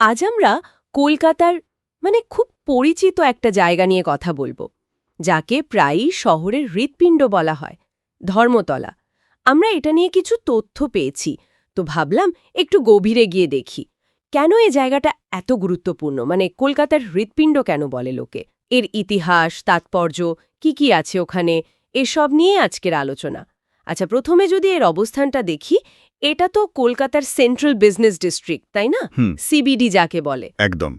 আজ আমরা কলকাতার মানে খুব পরিচিত একটা জায়গা নিয়ে কথা বলব, যাকে প্রায়ই শহরের হৃৎপিণ্ড বলা হয়, ধর্মতলা। আমরা এটা নিয়ে কিছু তথ্য পেয়েছি, তো ভাবলাম একটু গভীরে গিয়ে দেখি, কেন এই জায়গাটা এত গুরুত্বপূর্ণ? মানে কলকাতার হৃৎপিণ্ড কেন বলে লোকে? এর ইতিহাস, তাৎপর্য, কি কি আছে ওখানে? এসব নিয়ে আজকের আলোচনা। আচ্ছা প্রথমে যদি এর অবস্থানটা দেখি এটা তো কলকাতার সেন্ট্রাল বিজনেস ডিস্ট্রিক্ট তাই না? হুম। সিবিডি যাকে বলে। একদম।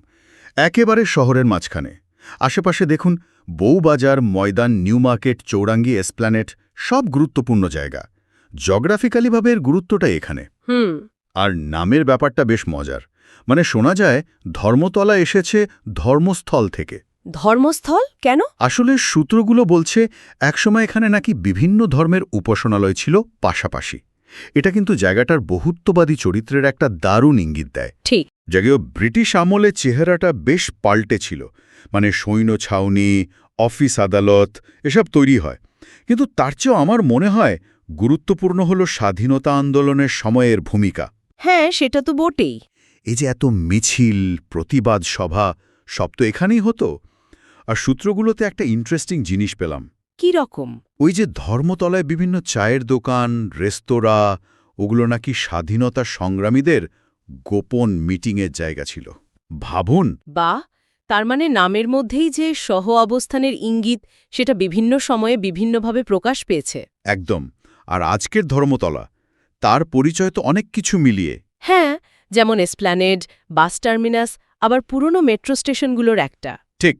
একেবারে শহরের মাঝখানে। আশেপাশে দেখুন Bowbazar Maidan New Market Chowringhee Esplanade সব গুরুত্বপূর্ণ জায়গা। জগ্রাফিক্যালিভাবে এর গুরুত্বটা এখানে। হুম। আর নামের ব্যাপারটা বেশ মজার। মানে শোনা যায় ধর্মতলা এসেছে ধর্মস্থল থেকে। ধর্মস্থল? কেন? আসলে সূত্রগুলো বলছে একসময় এখানে নাকি বিভিন্ন ধর্মের উপাসনালয় ছিল পাশাপাশি। এটা কিন্তু জায়গাটার বহুত্ববাদী চরিত্রের একটা দারুণ ইঙ্গিত দেয়। ঠিক। জাগেও ব্রিটিশ আমলে চেহারাটা বেশ পাল্টে ছিল। মানে সৈন্য ছাউনি অফিস আদালত এসব তৈরি হয়। কিন্তু তার চেয়েও আমার মনে হয় গুরুত্বপূর্ণ হল স্বাধীনতা আন্দোলনের সময়ের ভূমিকা। হ্যাঁ সেটা তো বটেই। এই যে এত মিছিল প্রতিবাদ সভা সব তো এখানেই হতো। আর সূত্রগুলোতে একটা ইন্টারেস্টিং জিনিস পেলাম। কি রকম? ওই যে ধর্মতলায় বিভিন্ন চায়ের দোকান রেস্তোরাঁ ওগুলো নাকি স্বাধীনতা সংগ্রামীদের গোপন মিটিংয়ের জায়গা ছিল। ভাবুন। বা তার মানে নামের মধ্যেই যে সহ অবস্থানের ইঙ্গিত সেটা বিভিন্ন সময়ে বিভিন্নভাবে প্রকাশ পেয়েছে। একদম। আর আজকের ধর্মতলা তার পরিচয় তো অনেক কিছু মিলিয়ে। হ্যাঁ যেমন এসপ্ল্যানেড বাস টার্মিনাস আবার পুরনো মেট্রো স্টেশনগুলোর একটা। ঠিক।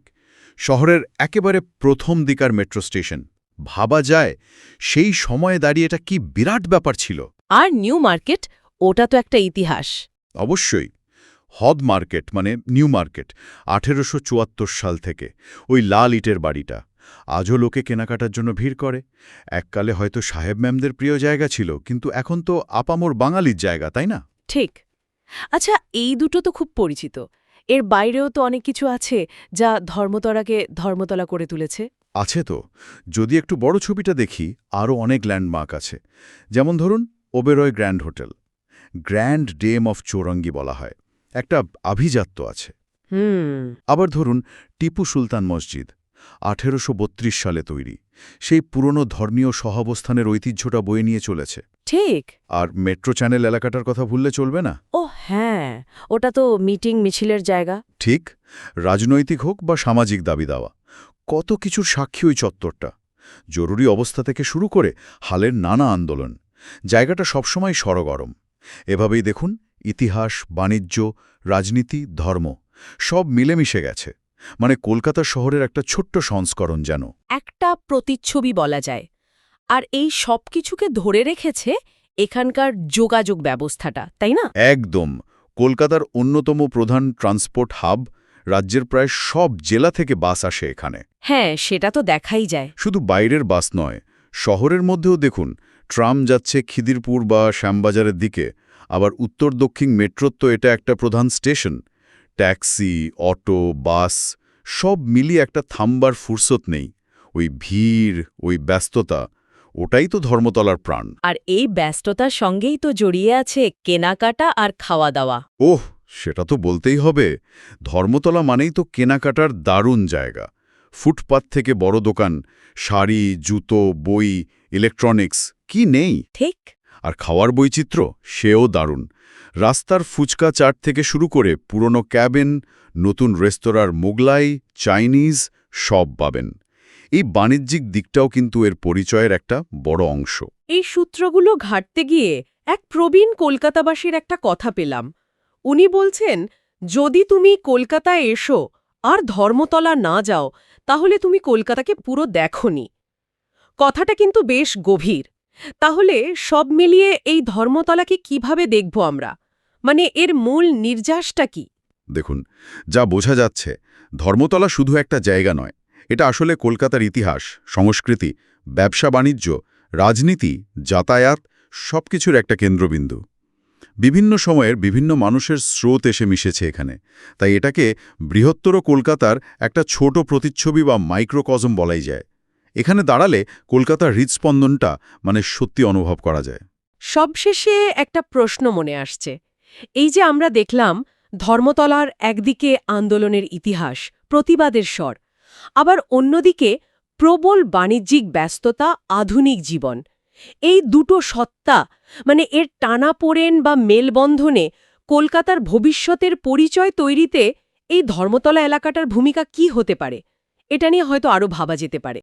শহরের একেবারে প্রথম দিকার মেট্রো স্টেশন। ভাবা যায় সেই সময়ে দাঁড়িয়ে এটা কি বিরাট ব্যাপার ছিল। আর নিউ মার্কেট ওটা তো একটা ইতিহাস। অবশ্যই হদ মার্কেট মানে নিউ মার্কেট আঠেরোশো চুয়াত্তর সাল থেকে ওই লাল ইটের বাড়িটা। আজও লোকে কেনাকাটার জন্য ভিড় করে। এককালে হয়তো সাহেব ম্যামদের প্রিয় জায়গা ছিল কিন্তু এখন তো আপামোর বাঙালির জায়গা তাই না? ঠিক। আচ্ছা এই দুটো তো খুব পরিচিত। এর বাইরেও তো অনেক কিছু আছে যা ধর্মতলাকে ধর্মতলা করে তুলেছে। আছে তো। যদি একটু বড় ছবিটা দেখি আরও অনেক ল্যান্ডমার্ক আছে। যেমন ধরুন Oberoi Grand Hotel. Grand dame of Chowringhee বলা হয়। একটা আভিজাত্য আছে। হুম। আবার ধরুন টিপু সুলতান মসজিদ। আঠেরোশো বত্রিশ সালে তৈরি। সেই পুরনো ধর্মীয় সহাবস্থানের ঐতিহ্যটা বয়ে নিয়ে চলেছে। ঠিক। আর মেট্রো চ্যানেল এলাকাটার কথা ভুললে চলবে না? ও হ্যাঁ ওটা তো মিটিং মিছিলের জায়গা। ঠিক রাজনৈতিক হোক বা সামাজিক দাবি দাওয়া কত কিছুর সাক্ষী ওই চত্বরটা? জরুরি অবস্থা থেকে শুরু করে হালের নানা আন্দোলন। জায়গাটা সবসময় সরগরম। এভাবেই দেখুন ইতিহাস বাণিজ্য রাজনীতি ধর্ম সব মিলেমিশে গেছে। মানে কলকাতা শহরের একটা ছোট্ট সংস্করণ যেন। একটা প্রতিচ্ছবি বলা যায়। আর এই সব কিছুকে ধরে রেখেছে এখানকার যোগাযোগ ব্যবস্থাটা তাই না? একদম। কলকাতার অন্যতম প্রধান ট্রান্সপোর্ট হাব রাজ্যের প্রায় সব জেলা থেকে বাস আসে এখানে। হ্যাঁ সেটা তো দেখাই যায়। শুধু বাইরের বাস নয় শহরের মধ্যেও দেখুন ট্রাম যাচ্ছে খিদিরপুর বা শ্যামবাজারের দিকে আবার উত্তর দক্ষিণ মেট্রোর তো এটা একটা প্রধান স্টেশন। ট্যাক্সি অটো বাস সব মিলিয়ে একটা থামবার ফুরসত নেই। ওই ভিড় ওই ব্যস্ততা ওটাই তো ধর্মতলার প্রাণ। আর এই ব্যস্ততার সঙ্গেই তো জড়িয়ে আছে কেনাকাটা আর খাওয়া দাওয়া ওহ সেটা তো বলতেই হবে। ধর্মতলা মানেই তো কেনাকাটার দারুণ জায়গা। ফুটপাত থেকে বড় দোকান শাড়ি জুতো বই ইলেকট্রনিক্স কি নেই? ঠিক। আর খাওয়ার বৈচিত্র্য সেও দারুণ। রাস্তার ফুচকা চাট থেকে শুরু করে পুরনো ক্যাবিন, নতুন রেস্তোরাঁর মোগলাই, চাইনিজ, সব পাবেন। এই বাণিজ্যিক দিকটাও কিন্তু এর পরিচয়ের একটা বড় অংশ। এই সূত্রগুলো ঘাটতে গিয়ে এক প্রবীণ কলকাতাবাসীর একটা কথা পেলাম। উনি বলছেন, যদি তুমি কলকাতায় এসো আর ধর্মতলা না যাও, তাহলে তুমি কলকাতাকে পুরো দেখনি। কথাটা কিন্তু বেশ গভীর। তাহলে সব মিলিয়ে এই ধর্মতলাকে কীভাবে দেখব আমরা? মানে এর মূল নির্যাসটা কি? দেখুন, যা বোঝা যাচ্ছে, ধর্মতলা শুধু একটা জায়গা নয়। এটা আসলে কলকাতার ইতিহাস, সংস্কৃতি, ব্যবসা, বাণিজ্য, রাজনীতি, যাতায়াত, সবকিছুর একটা কেন্দ্রবিন্দু। বিভিন্ন সময়ের বিভিন্ন মানুষের স্রোত এসে মিশেছে এখানে। তাই এটাকে বৃহত্তর কলকাতার একটা ছোট প্রতিচ্ছবি বা মাইক্রোকজম বলাই যায়। এখানে দাঁড়ালে কলকাতার হৃদস্পন্দনটা মানে সত্যি অনুভব করা যায়। সবশেষে একটা প্রশ্ন মনে আসছে। এই যে আমরা দেখলাম ধর্মতলার একদিকে আন্দোলনের ইতিহাস, প্রতিবাদের স্বর, আবার অন্যদিকে প্রবল বাণিজ্যিক ব্যস্ততা, আধুনিক জীবন। এই দুটো সত্তা মানে এর টানা টানাপোড়েন বা মেলবন্ধনে কলকাতার ভবিষ্যতের পরিচয় তৈরিতে এই ধর্মতলা এলাকাটার ভূমিকা কি হতে পারে? এটা নিয়ে হয়তো আরও ভাবা যেতে পারে।